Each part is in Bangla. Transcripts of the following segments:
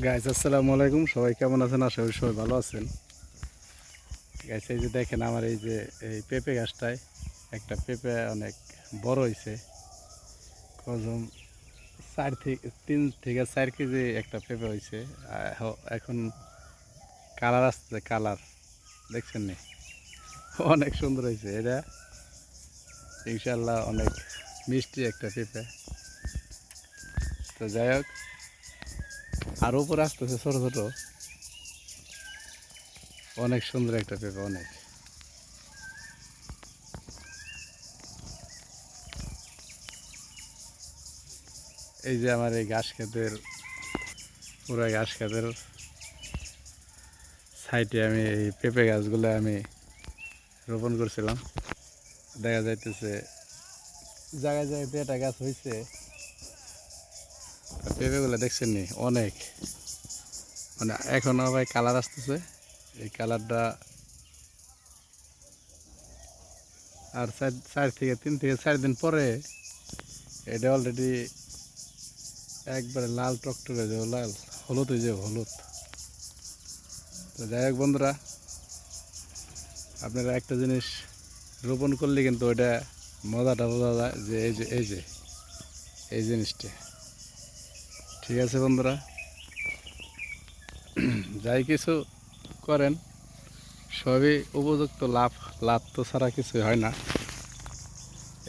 গাইস আসসালামু আলাইকুম। সবাই কেমন আছেন? আশা করি সবাই ভালো আছেন। গাইস এই যে দেখেন আমার এই যে, এই পেঁপে গাছটায় একটা পেঁপে অনেক বড় হয়েছে কজন চার থেকে, তিন থেকে চার কেজি একটা পেঁপে হয়েছে এখন কালার আসছে, কালার। দেখছেন নি? অনেক সুন্দর হয়েছে এটা ইনশাল্লাহ অনেক মিষ্টি একটা পেঁপে। তো যাই হোক আর উপরে আসতেছে ছোট ছোট। অনেক সুন্দর একটা পেঁপে, অনেক। এই যে আমার এই ঘাস খেতের, পুরো ঘাস খেতের সাইডে আমি এই পেঁপে গাছগুলো আমি রোপণ করছিলাম। দেখা যাইতেছে জায়গায় জায়গায় পেঁপে গাছ হয়েছে পেঁপেগুলো দেখছেন নি অনেক। মানে এখনও ভাই কালার আসতেছে। এই কালারটা আর চার চার থেকে তিন থেকে চার দিন পরে এটা অলরেডি একবারে লাল টকটকে যে লাল হলুদ হয়ে যাবে, হলুদ। তো যাই হোক বন্ধুরা, আপনারা একটা জিনিস রোপণ করলে কিন্তু ওইটা মজাটা বোঝা যায় যে এই যে এই যে, এই জিনিসটা। ঠিক আছে, বন্ধুরা। যাই কিছু করেন, সবই উপযুক্ত লাভ। লাভ তো ছাড়া কিছু হয় না।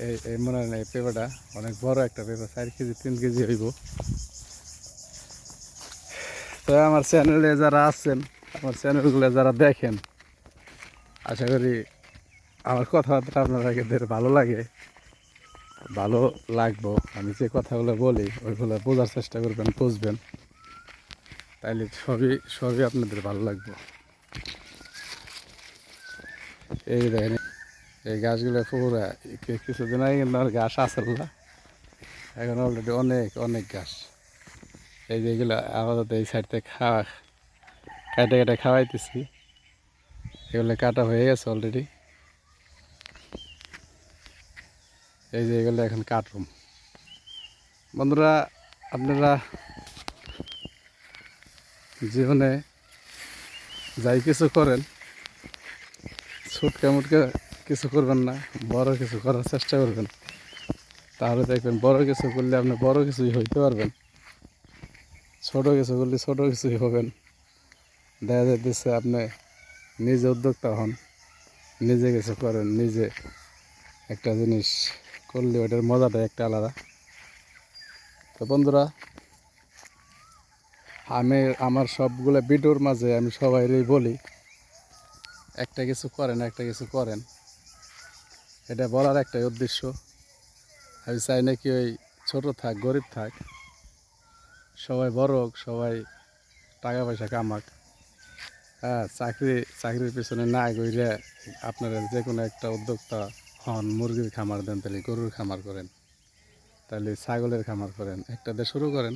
এই এই মনে হয় এই পেঁপেটা অনেক বড় একটা পেঁপে চার কেজি, তিন কেজি হইব। তো আমার চ্যানেলে যারা আছেন, আমার চ্যানেলগুলো যারা দেখেন, আশা করি আমার কথাবার্তা আপনারা এদের ভালো লাগে। ভালো লাগবো। আমি যে কথাগুলো বলি, ওইগুলো বোঝার চেষ্টা করবেন, বুঝবেন। তাইলে সবই সবই আপনাদের ভালো লাগবে। এই দেখেন, এই গাছগুলো পুরা কিছুদিন আগে কিন্তু আর গাছ আসল না। এখন অলরেডি অনেক অনেক গাছ। এই যে এগুলো আপাতত এই সাইড থেকে খাওয়া, কাটে কাটে খাওয়াইতেছি। এগুলো কাটা হয়ে গেছে অলরেডি এই যে এগুলো এখন কাটরুম বন্ধুরা, আপনারা জীবনে যাই কিছু করেন, ছুটকা মুটকা কিছু করবেন না, বড় কিছু করার চেষ্টা করবেন। তাহলে দেখবেন বড় কিছু করলে আপনি বড় কিছুই হইতে পারবেন। ছোট কিছু করলে ছোট কিছুই হবেন। দেখা যায় যাইতেছে আপনি নিজে উদ্যোক্তা হন, নিজে কিছু করেন, নিজে একটা জিনিস করলে ওটার মজাটা একটা আলাদা। তো বন্ধুরা, আমি আমার সবগুলো ভিডিওর মাঝে আমি সবাইরই বলি, একটা কিছু করেন, একটা কিছু করেন। এটা বলার একটাই উদ্দেশ্য। আমি চাই নাকি ওই ছোট থাক, গরিব থাক, সবাই বড় হোক, সবাই টাকা পয়সা কামাক। হ্যাঁ চাকরি, চাকরির পিছনে না গইলে আপনারা যে কোনো একটা উদ্যোক্তা হন মুরগির খামার দেন, তাহলে গরুর খামার করেন, তাহলে ছাগলের খামার করেন, একটা দিয়ে শুরু করেন।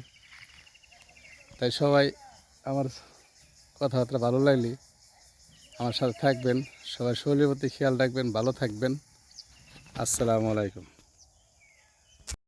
তাই সবাই আমার কথাবার্তা ভালো লাগলে আমার সাথে থাকবেন, সবাই শরীরের প্রতি খেয়াল রাখবেন, ভালো থাকবেন। আসসালামু আলাইকুম।